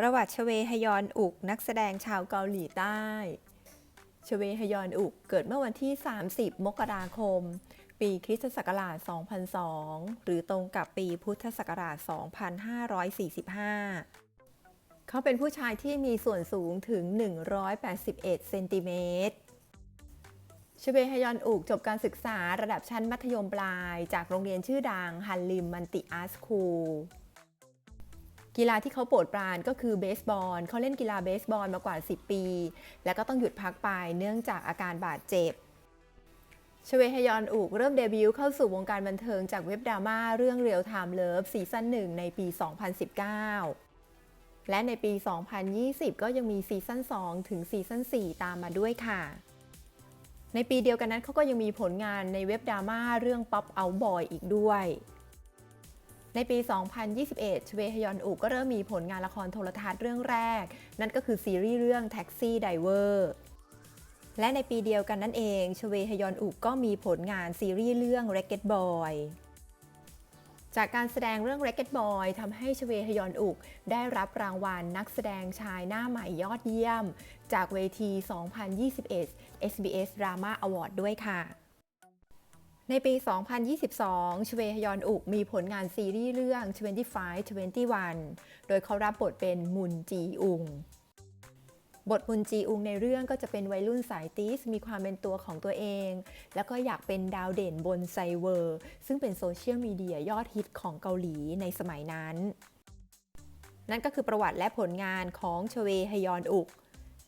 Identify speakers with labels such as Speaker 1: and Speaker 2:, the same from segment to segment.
Speaker 1: ประวัติชเวฮยอนอุก นักแสดงชาวเกาหลีใต้ชเวฮยอนอุก เกิดเมื่อวันที่ 30 มกราคม ปีคริสตศักราช 2002 หรือตรงกับปีพุทธศักราช 2545 เขาเป็นผู้ชายที่มีส่วนสูงถึง 181 เซนติเมตรชเวฮยอนอุกจบการศึกษาระดับชั้นมัธยมปลาย จากโรงเรียนชื่อดังฮันลิมมันติอาร์สคูล กีฬาที่เขาโปรดปรานก็คือเบสบอลเขาเล่นกีฬาเบสบอลมากว่า 10 ปี แล้วก็ต้องหยุดพักไปเนื่องจากอาการบาดเจ็บชเวฮยอนอุกเริ่มเดบิวต์เข้าสู่วงการบันเทิงจากเว็บดราม่าเรื่องเรียลไทม์เลิฟซีซั่นหนึ่งในปี 2019 และในปี 2020 ก็ยังมีซีซั่น2 ถึงซีซั่น4 ตามมาด้วยค่ะ ในปีเดียวกันนั้นเขาก็ยังมีผลงานในเว็บดราม่าเรื่อง Pop Out Boy อีกด้วย ในปี 2021ชเวฮยอนอุก็เริ่มมีผลงานละครโทรทัศน์เรื่องแรก นั่นก็คือซีรีส์เรื่อง Taxi Driver และในปีเดียวกันนั่นเองชเวฮยอนอุก็มีผลงานซีรีส์เรื่อง Racket Boy จากการแสดงเรื่อง Racket Boy ทำให้ชเวฮยอนอุก ได้รับรางวัลนักแสดงชายหน้าใหม่ยอดเยี่ยม จากเวที 2021 SBS Drama Award ด้วยค่ะ ในปี 2022 ชเวฮยอนอุกมีผลงานซีรีส์เรื่อง 25 21 โดยเขารับบทเป็นมุนจีอุง บทมุนจีอุงในเรื่องก็จะเป็นวัยรุ่นสายติสมีความเป็นตัวของตัวเอง แล้วก็อยากเป็นดาวเด่นบนไซเวอร์ ซึ่งเป็นโซเชียลมีเดียยอดฮิตของเกาหลีในสมัยนั้น นั่นก็คือประวัติและผลงานของชเวฮยอนอุก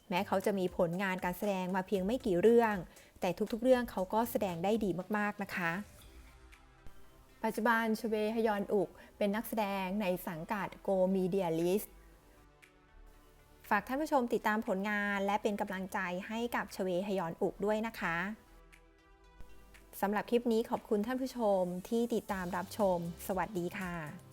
Speaker 1: แม้เขาจะมีผลงานการแสดงมาเพียงไม่กี่เรื่อง แต่ทุกๆเรื่องเขาก็แสดงได้ดีมากๆนะคะ ปัจจุบันชเวฮยอนอุก เป็นนักแสดงในสังกัด Go Media List ฝากท่านผู้ชมติดตามผลงานและเป็นกำลังใจให้กับชเวฮยอนอุกด้วยนะคะสำหรับคลิปนี้ขอบคุณท่านผู้ชมที่ติดตามรับชม สวัสดีค่ะ